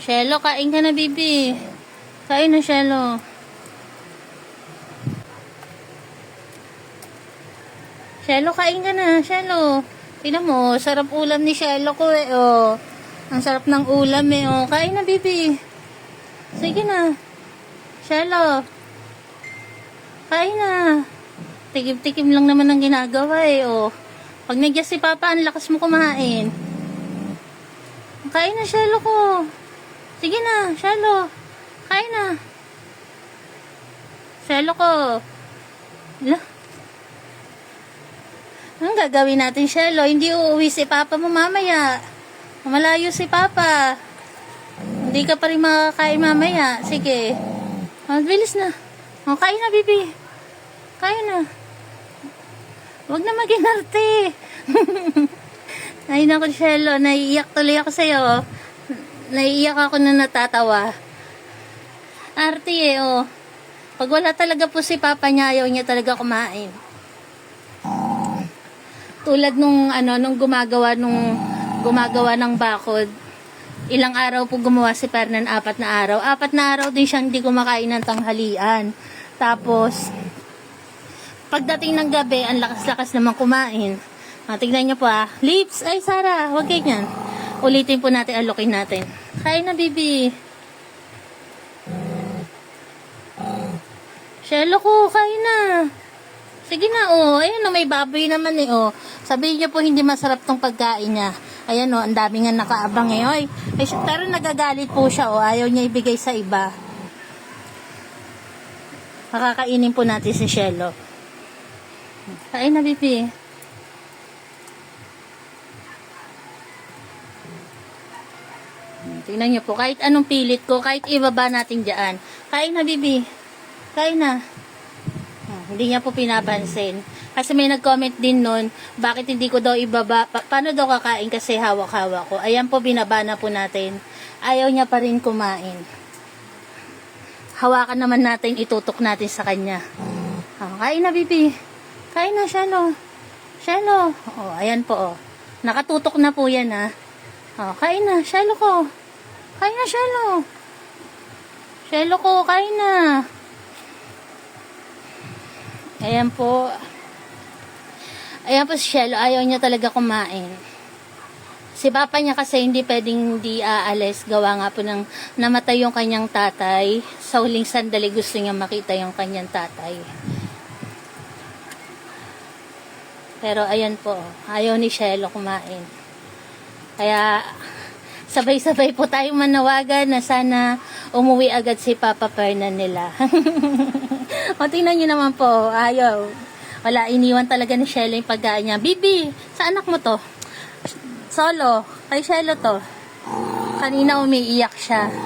Shelo, kain ka na, bibi. Kain na, Shelo. Shelo, kain ka na, Shelo. Tingnan mo, sarap ulam ni Shelo ko eh, oh. Ang sarap ng ulam eh, oh. Kain na, bibi. Sige na. Shelo. Kain na. Tikim-tikim lang naman ang ginagawa eh, oh. Pag nagyas si Papa, ang lakas mo kumain. Kain na, Shelo ko. Sige na, Shelo. Kain na. Shelo ko. Ala. Anong gagawin natin, Shelo? Hindi uuwi si Papa mo mamaya. Malayo si Papa. Hindi ka pa rin makakain mamaya. Sige. Oh, bilis na. Oh, kain na, bibi. Kain na. Huwag na maginarte. Ay, naku, Shelo. Naiiyak tuloy ako sa'yo. Naiiyak ako na natatawa. Arte eh, oh. Pag wala talaga po si Papa niya, ayaw niya talaga kumain. Tulad nung, ano, nung gumagawa, nung gumagawa ng bakod. Ilang araw po gumawa si Fernan, apat na araw. Apat na araw din siyang hindi kumakain ng tanghalian. Tapos, pagdating ng gabi, ang lakas-lakas naman kumain. Ah, niyo po ah. Lips! Ay, Sarah, huwag ganyan. Ulitin po natin, alokin natin. Kain na, bibi. Shelo ko, kain na. Sige na, oh. Ayan, oh, may baboy naman eh, oh. Sabihin niyo po, hindi masarap tong pagkain niya. Ayan, oh, ang dami nga nakaabang eh. Oy, ay, pero nagagalit po siya, oh. Ayaw niya ibigay sa iba. Makakainin po natin si Shelo. Kain na, bibi. Tingnan niyo po, kahit anong pilit ko, kahit ibaba natin dyan. Kain na, bibi. Kain na. Ah, hindi niya po pinapansin. Kasi may nag-comment din nun, bakit hindi ko daw ibaba, pa- paano daw kakain kasi hawak-hawak ko. Ayan po, binaba na po natin. Ayaw niya pa rin kumain. Hawakan naman natin, itutok natin sa kanya. Ah, kain na, bibi. Kain na, Shano. Shano. Oh, ayan po, oh. Nakatutok na po yan, ha. Oh, kain na, Shelo ko. Kain na, Shelo. Shelo ko, kain na. Ayan po. Ayan po si Shelo, ayaw niya talaga kumain. Si papa niya kasi hindi pwedeng hindi aalis. Gawa nga po ng namatay yung kanyang tatay. Sa huling sandali gusto niya makita yung kanyang tatay. Pero ayan po, ayaw ni Shelo kumain. Kaya sabay-sabay po tayong manawagan na sana umuwi agad si Papa Fernan nila. o tingnan nyo naman po, ayaw. Wala, iniwan talaga ni Shelo yung pagkain niya. Bibi, sa anak mo to? Solo, kay Shelo to. Kanina umiiyak siya.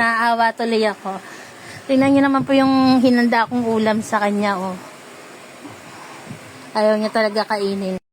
Naawa tuloy ako. Tingnan nyo naman po yung hinanda kong ulam sa kanya, oh. Ayaw niya talaga kainin.